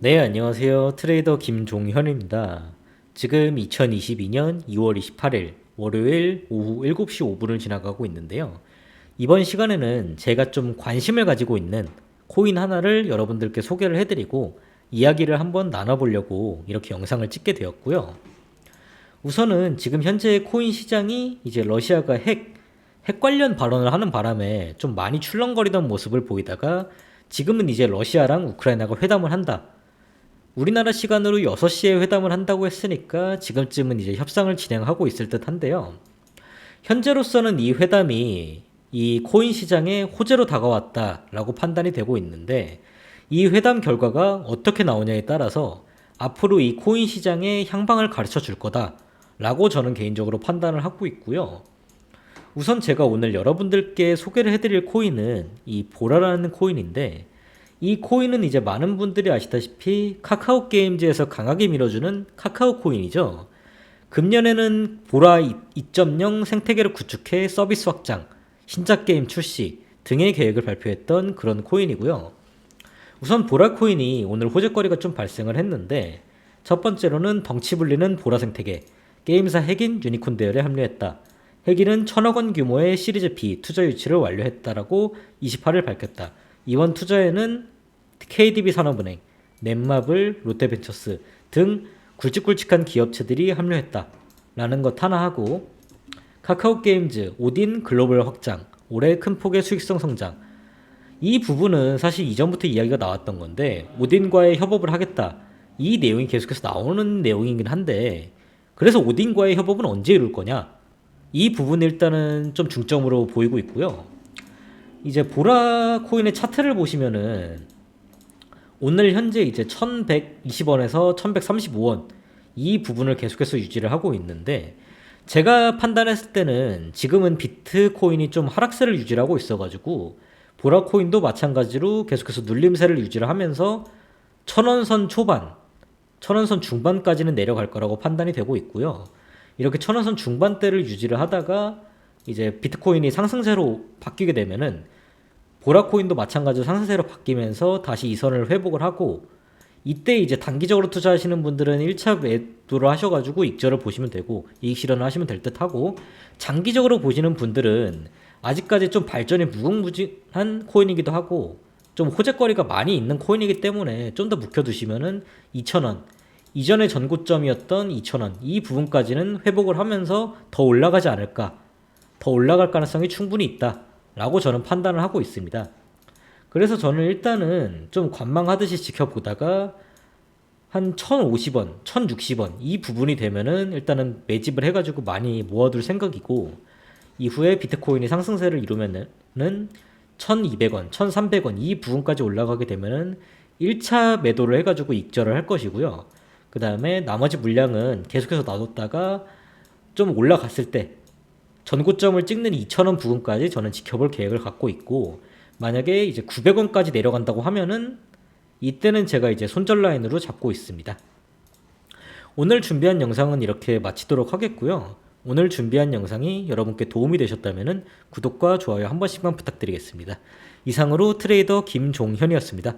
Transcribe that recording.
네, 안녕하세요. 트레이더 김종현입니다. 지금 2022년 2월 28일 월요일 오후 7시 5분을 지나가고 있는데요. 이번 시간에는 제가 좀 관심을 가지고 있는 코인 하나를 여러분들께 소개를 해드리고 이야기를 한번 나눠보려고 이렇게 영상을 찍게 되었고요. 우선은 지금 현재 코인 시장이 이제 러시아가 핵, 핵 관련 발언을 하는 바람에 좀 많이 출렁거리던 모습을 보이다가 지금은 이제 러시아랑 우크라이나가 회담을 한다. 우리나라 시간으로 6시에 회담을 한다고 했으니까 지금쯤은 이제 협상을 진행하고 있을 듯 한데요. 현재로서는 이 회담이 이 코인 시장에 호재로 다가왔다라고 판단이 되고 있는데 이 회담 결과가 어떻게 나오냐에 따라서 앞으로 이 코인 시장의 향방을 가르쳐 줄 거다라고 저는 개인적으로 판단을 하고 있고요. 우선 제가 오늘 여러분들께 소개를 해드릴 코인은 이 보라라는 코인인데 이 코인은 이제 많은 분들이 아시다시피 카카오 게임즈에서 강하게 밀어주는 카카오 코인이죠. 금년에는 보라 2.0 생태계를 구축해 서비스 확장, 신작 게임 출시 등의 계획을 발표했던 그런 코인이고요. 우선 보라 코인이 오늘 호재거리가 좀 발생을 했는데 첫 번째로는 덩치 불리는 보라 생태계, 게임사 핵인 유니콘 대열에 합류했다. 핵인은 천억 원 규모의 시리즈 B 투자 유치를 완료했다라고 28일 밝혔다. 이번 투자에는 KDB 산업은행, 넷마블, 롯데벤처스 등 굵직굵직한 기업체들이 합류했다. 라는 것 하나 하고 카카오 게임즈, 오딘 글로벌 확장, 올해 큰 폭의 수익성 성장. 이 부분은 사실 이전부터 이야기가 나왔던 건데 오딘과의 협업을 하겠다. 이 내용이 계속해서 나오는 내용이긴 한데 그래서 오딘과의 협업은 언제 이룰 거냐? 이 부분 일단은 좀 중점으로 보이고 있고요. 이제 보라 코인의 차트를 보시면은 오늘 현재 이제 1120원에서 1135원 이 부분을 계속해서 유지를 하고 있는데 제가 판단했을 때는 지금은 비트코인이 좀 하락세를 유지를 하고 있어가지고 보라 코인도 마찬가지로 계속해서 눌림세를 유지를 하면서 천원선 초반, 천원선 중반까지는 내려갈 거라고 판단이 되고 있고요. 이렇게 천원선 중반대를 유지를 하다가 이제 비트코인이 상승세로 바뀌게 되면은 보라코인도 마찬가지로 상승세로 바뀌면서 다시 이 선을 회복을 하고 이때 이제 단기적으로 투자하시는 분들은 1차 매도를 하셔가지고 익절을 보시면 되고 이익 실현을 하시면 될 듯 하고 장기적으로 보시는 분들은 아직까지 좀 발전이 무궁무진한 코인이기도 하고 좀 호재거리가 많이 있는 코인이기 때문에 좀 더 묵혀두시면은 2,000원 이전의 전고점이었던 2,000원 이 부분까지는 회복을 하면서 더 올라가지 않을까 더 올라갈 가능성이 충분히 있다 라고 저는 판단을 하고 있습니다. 그래서 저는 일단은 좀 관망하듯이 지켜보다가 한 1,050원, 1,060원 이 부분이 되면은 일단은 매집을 해가지고 많이 모아둘 생각이고 이후에 비트코인이 상승세를 이루면은 1,200원, 1,300원 이 부분까지 올라가게 되면은 1차 매도를 해가지고 익절을 할 것이고요. 그 다음에 나머지 물량은 계속해서 놔뒀다가 좀 올라갔을 때 전고점을 찍는 2,000원 부분까지 저는 지켜볼 계획을 갖고 있고 만약에 이제 900원까지 내려간다고 하면은 이때는 제가 이제 손절 라인으로 잡고 있습니다. 오늘 준비한 영상은 이렇게 마치도록 하겠고요. 오늘 준비한 영상이 여러분께 도움이 되셨다면 구독과 좋아요 한 번씩만 부탁드리겠습니다. 이상으로 트레이더 김종현이었습니다.